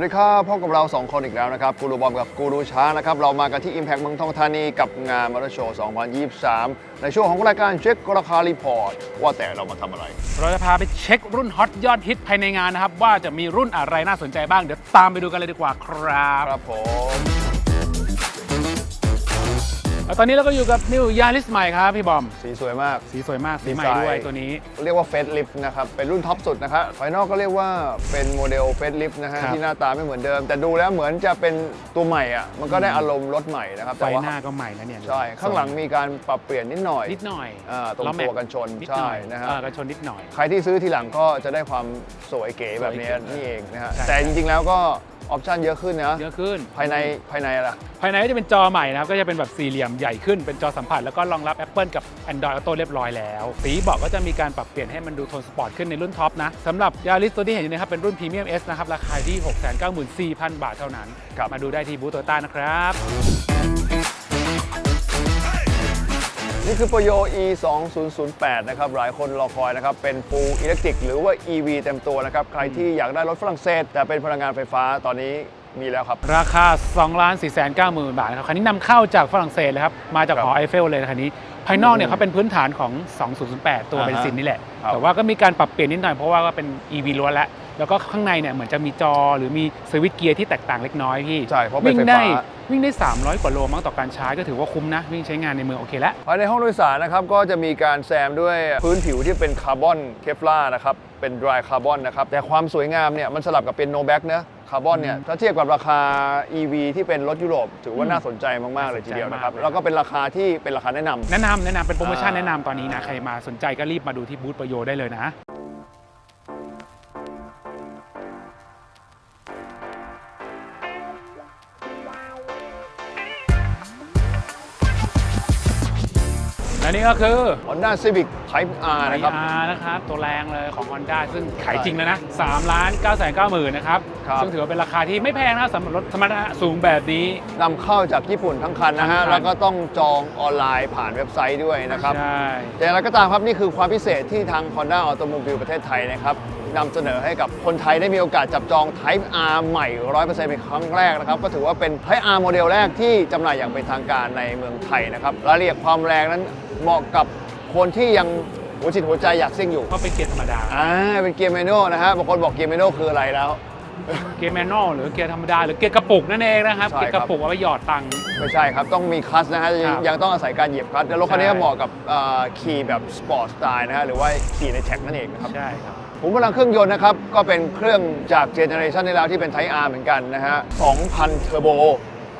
วัสดีครับพบกับเรา 2 คนอีกแล้วนะครับ กูรูบอมกับกูรูช้างนะครับ เรามากันที่ Impact เมืองทองธานีกับงานมอเตอร์โชว์ 2023 ในช่วงของรายการเช็คราคารีพอร์ต ว่าแต่เรามาทำอะไร เราจะพาไปเช็ครุ่นฮอตยอดฮิตภายในงานนะครับ ว่าจะมีรุ่นอะไรน่าสนใจบ้าง เดี๋ยวตามไปดูกันเลยดีกว่าครับ ครับผม แล้วตอนนี้เราก็อยู่กับนิวยาริสใหม่ครับพี่บอม สีสวยมาก สีสวยมากสีใหม่ดีไซน์ด้วยตัวนี้ เรียกว่าเฟสลิฟนะครับ เป็นรุ่นท็อปสุดนะครับภายนอกก็เรียกว่าเป็นโมเดลเฟสลิฟนะฮะครับที่หน้าตาไม่เหมือนเดิม แต่ดูแล้วเหมือนจะเป็นตัวใหม่อะมันก็ได้อารมณ์รถใหม่นะครับไฟแต่ว่าหน้าก็ใหม่แล้วเนี่ยใช่ข้างหลังมีการปรับเปลี่ยนนิดหน่อยนิดหน่อยอ่าตรงล้อแม็ตัวกันชนนิดใช่หน่อยนะฮะ เออกันชนนิดหน่อย ใครที่ซื้อทีหลังก็จะได้ความสวยเก๋แบบนี้สวยเก๋นี่เองนะฮะ ใช่แต่จริงๆแล้วก็ ออปชันเยอะขึ้นนะเยอะขึ้น ภายในภายในล่ะภายในก็จะเป็นจอใหม่นะครับ ก็จะเป็นแบบสี่เหลี่ยมใหญ่ขึ้น เป็นจอสัมผัส แล้วก็รองรับ Apple กับ Android Auto เรียบร้อยแล้ว สีเบาะก็จะมีการปรับเปลี่ยนให้มันดูโทนสปอร์ตขึ้นในรุ่นท็อปนะสำหรับยาริสตัวที่เห็นอยู่นะครับ เป็นรุ่น Premium S นะครับ ราคาที่ 694,000 บาทเท่านั้นครับมาดูได้ที่บูธโตต้านะครับ นี่คือ Peugeot e 2 0 0 8นะครับหลายคนรอคอยนะครับเป็น Full Electric หรือว่า EV เต็มตัวนะครับใครที่อยากได้รถฝรั่งเศส แต่เป็นพลังงานไฟฟ้าตอนนี้มีแล้วครับ ราคา2 4 9 0 0 0 0 บาทนะครับคันนี้นำเข้าจากฝรั่งเศสเลยครับ มาจากครับหอไอเฟลเลยนะคันนี้ ภายนอกเนี่ยเขาเป็นพื้นฐานของ 2008 ตัวอ่าฮะเบนซินนี่แหละครับแต่ว่าก็มีการปรับเปลี่ยนนิดหน่อยเพราะว่าก็เป็น EV ล้วนแล้ว แล้วก็ข้างในเนี่ยเหมือนจะมีจอหรือมีสวิตช์เกียร์ที่แตกต่างเล็กน้อยพี่ใช่เพราะเป็นวิ่งไฟได้ฟ้า วิ่งได้ 300 กว่าโลมั้งต่อการชาร์จก็ถือว่าคุ้มนะ วิ่งใช้งานในเมืองโอเคแล้ว ภายในห้องโดยสารนะครับก็จะมีการแซมด้วยพื้นผิวที่เป็นคาร์บอนเคฟลานะครับเป็น dry คาร์บอนนะครับแต่ความสวยงามเนี่ยมันสลับกับเป็นโนแบ็กนะคาร์บอนเนี่ยถ้าเทียบกับราคา EV ที่เป็นรถยุโรป ถือว่าอืมน่าสนใจมาก ๆ เลยทีเดียวนะครับ น่าสนใจมากเลย แล้วก็เป็นราคาที่เป็นราคาแนะนำ แนะนำแนะนำเป็นโปรโมชั่นอ่า แนะนำตอนนี้นะ ใครมาสนใจก็รีบมาดูที่บูธประโยชน์ได้เลยนะ และนี่ก็คือ Honda Civic Type R ไอนะครับอาร์นะครับ ตัวแรงเลยของ Honda ซึ่งขายจริงแล้วนะ3ล้าน9 9 0 0 0 0นะครับ ครับ ซึ่งถือว่าเป็นราคาที่ไม่แพงนะสำหรับรถสมรรถนะสูงแบบนี้ นำเข้าจากญี่ปุ่นทั้งคันนะฮะ ทั้งคัน แล้วก็ต้องจองออนไลน์ผ่านเว็บไซต์ด้วยนะครับ ใช่ แต่อย่างไรก็ตามครับ นี่คือความพิเศษที่ทาง Honda Automobile ประเทศไทยนะครับ นำเสนอให้กับคนไทยได้มีโอกาสจับจอง Type R ใหม่ 100%เป็นครั้งแรกนะครับ ก็ถือว่าเป็น Type R โมเดลแรกที่จำหน่ายอย่างเป็นทางการในเมืองไทยนะครับรายละเอียดความแรงนั้นเหมาะกับคนที่ยังหัวจิตหัวใจอยากซิ่งอยู่ก็เป็นเกียร์ธรรมดา อ่าเป็นเกียร์แมนนวลนะฮะบางคนบอกเกียร์แมนนวลคืออะไรแล้ว เกียร์แมนนวลหรือเกียร์ธรรมดา หรือเกียร์กระปุกนั่นเองนะครับ ใช่เกียร์กระปุกเอาไว้หยอดตังค์ ไม่ใช่ครับ ต้องมีคลัตช์นะฮะยังครับยังต้องอาศัยการเหยียบคลัตช์แล้วรถคันนี้ใช่ เหมาะกับเอ่อขี่แบบสปอร์ตสไตล์นะฮะหรือว่าขี่ในแท็กนั่นเองนะครับ ใช่ครับ ผมกำลังเครื่องยนต์นะครับ ก็เป็นเครื่องจากเจเนอเรชันที่แล้วที่เป็นไท R เหมือนกันนะฮะ 2,000 เทอร์โบ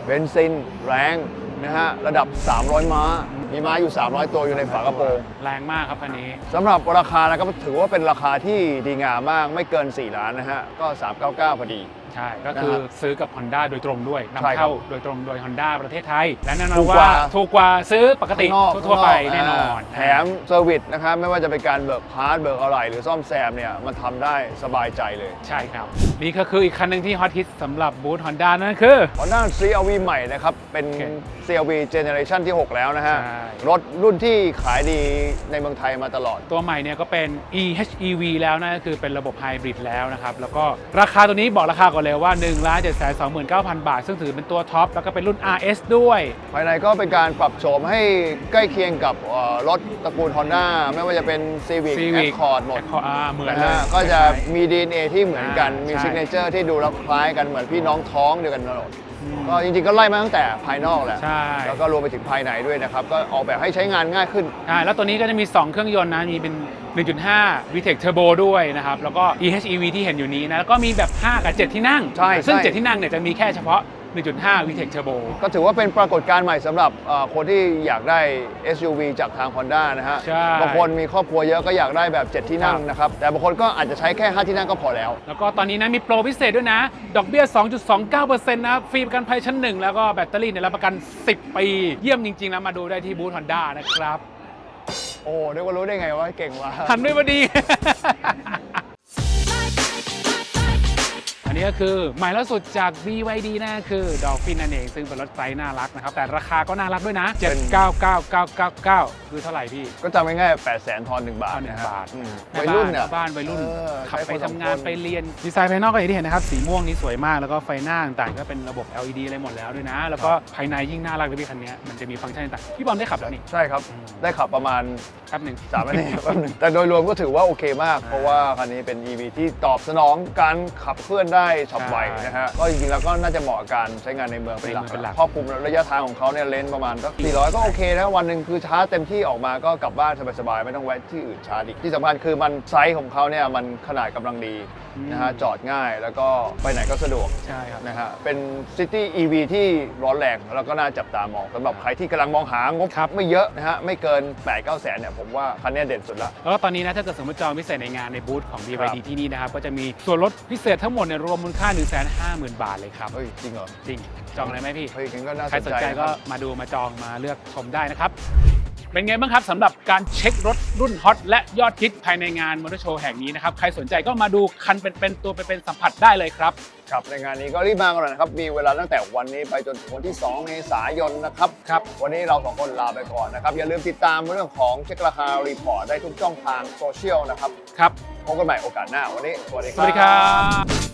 เบนซิน แรงนะฮะ ระดับ 300 ม้า มีม้าอยู่ 300 ตัวอยู่ในฝากระโปรงแรงมากครับคันนี้สำหรับราคานะครับถือว่าเป็นราคาที่ดีงามมากไม่เกิน 4 ล้านนะฮะ ก็ 399 พอดี ใช่ ก็คือนะฮะซื้อกับ Honda โดยตรงด้วยใช่นำครับเข้าโดยตรงโดย Honda ประเทศไทย และแน่นอถูนกกว่า ว่าถูกกว่าซื้อปกติข้างนอกทั่วๆไปข้างกแน่นอนาแถมเซอร์วิสนะครับไม่ว่าจะเป็นการเบิกพาร์ทเบิกอะไรหรือซ่อมแซมเนี่ยมันทำได้สบายใจเลย ใช่ครับ นี่ก็คืออีกคันหนึ่งที่ฮอตฮิตสำหรับบูธ Honda นั่นคือ Honda CRV ใหม่นะครับ เป็น โอเค CRV Generation ที่ 6 แล้วนะฮะ ใช่ รถรุ่นที่ขายดีในเมืองไทยมาตลอด ตัวใหม่เนี่ยก็เป็น EHEV แล้วนะก็คือเป็นระบบไฮบริดแล้วนะครับ แล้วก็ราคาตัวนี้บอกราคาก่อนเลยว่า1 7 2 9 0 0 0บาท ซึ่งถือเป็นตัวท็อป แล้วก็เป็นรุ่น RS ด้วย ภายในก็เป็นการปรับโฉมให้ใกล้เคียงกับเอ่อรถตระกูล Honda ไม่ว่าจะเป็น Civic Civic Accord หมด Accord อ่าเหมือนนะเลยฮะก็จะมี DNA ที่เหมือนกันอ่ามีใช่ ซิกเนเจอร์ที่ดูแล้วคล้ายกันเหมือนพี่น้องท้องเดียวกันตลอด ก็จริงๆก็ไล่มาตั้งแต่ภายนอกแหละใช่ แล้วก็รวมไปถึงภายในด้วยนะครับ ก็ออกแบบให้ใช้งานง่ายขึ้นใช่แล้วตัวนี้ก็จะมี 2 เครื่องยนต์นะ มีเป็น 1.5 VTEC Turbo ด้วยนะครับ แล้วก็ EHEV ที่เห็นอยู่นี้นะ แล้วก็มีแบบ 5 กับ 7 ที่นั่ง ใช่ซึ่ง ใช่ 7 ที่นั่งเนี่ยจะมีแค่เฉพาะ 1.5 VTEC Turbo ก็ถือว่าเป็นปรากฏการณ์ใหม่สำหรับเอ่อคนที่อยากได้ SUV จากทาง Honda นะฮะ ใช่บางคนมีครอบครัวเยอะก็อยากได้แบบ 7 ที่นั่งครับ นะครับ แต่บางคนก็อาจจะใช้แค่ 5 ที่นั่งก็พอแล้ว แล้วก็ตอนนี้นะมีโปรพิเศษด้วยนะ ดอกเบี้ย 2.29%นะฟรีประกันภัยชั้นหนึ่งแล้วก็แบตเตอรี่เนี่ยรับประกัน 10 ปี เยี่ยมจริงๆนะมาดูได้ที่บูธ Honda นะครับ โอ้เรียกว่ารู้ได้ไงว่าเก่งว่ะ หันด้วยพอดีอั นนี้นี้ก็คือใหม่ล่าสุดจาก BYD นะคือ Dolphin นั่นเอง ซึ่งเป็นรถไซส์น่ารักนะครับ แต่ราคาก็น่ารักด้วยนะ เป็น 799,999คือเท่าไหร่พี่ ก็จำง่ายๆ8แสนทอนหนึ่งบาททอนหนึ่งะฮะบาทอืมแม่วัยรุ่นเนี่ยบ้านวัยรุ่น เออขับใช้ไปคนสองทำงานคน ไปเรียน ดีไซน์ภายนอกก็อย่างที่เห็นนะครับ สีม่วงนี่สวยมาก แล้วก็ไฟหน้าต่างๆก็เป็นระบบ LED อะไรหมดแล้วด้วยนะ แล้วก็ภายในยิ่งน่ารักเลยพี่คันนี้มันจะมีฟังก์ชันต่างๆพี่บอมได้ขับแล้วนี่ใช่ครับ ได้ขับประมาณแป๊บหนึ่ง สามนาทีแป๊บนึงแต่โดยรวมก็ถือว่าโอเคมาก เพราะว่าคันนี้เป็น EV ที่ตอบสนองการขับเคลื่อนได้ฉับไวใช่นะฮะก็จริงๆแล้วก็น่าจะเหมาะกับการใช้งานในเมืองเป็นหลักเป็นหลัก ครอบคลุมระยะทางของเขาเนี่ยเลนส์ประมาณสัก400 ก็โอเคนะวันหนึ่งคือชาร์จเต็มที่ออกมาก็กลับบ้านสบายๆไม่ต้องแวะที่อื่นชาร์จอีกที่สำคัญคือมันไซส์ของเขาเนี่ยมันขนาดกำลังดีนะฮะจอดง่ายแล้วก็ไปไหนก็สะดวกใช่ครับนะฮะเป็นซิตี้ EV ที่ร้อนแรงแล้วก็น่าจับตามองสำหรับใครที่กำลังมองหางบครับไม่เยอะนะฮะไม่เกิน 8 9แสนเนี่ยผมว่าคันเนี้ยเด่นสุดละแล้วก็ตอนนี้นะถ้าเกิดสมมติจองพิเศษในงานในบูธของค BYD รับที่นี่นะครับก็จะมีส่วนลดพิเศษทั้งหมดเนี่ยรวมมูลค่า 1 5 0 0 0 0 บาทเลยครับเฮ้ยจริงเหรอ จริงจองเลยไหมพี่ เฮ้ยงั้นก็น่าใครสสนนใจใจนะคก็รับมาดูมาจองมาเลือกชมได้นะครับ เป็นไงบ้างครับสำหรับการเช็ครถรุ่นฮอตและยอดฮิตภายในงานมอเตอร์โชว์แห่งนี้นะครับ ใครสนใจก็มาดูคันเป็นๆตัวเป็นๆสัมผัสได้เลยครับ ครับในงานนี้ก็รีบมากันหน่อยนะครับ มีเวลาตั้งแต่วันนี้ไปจนถึงวันที่ 2 เมษายนนะครับครับ วันนี้เราสองคนลาไปก่อนนะครับ อย่าลืมติดตามเรื่องของเช็คราคารีพอร์ตได้ทุกช่องทางโซเชียลนะครับครับ พบกันใหม่โอกาสหน้าวันนี้สวัสดีสวัสดีครับ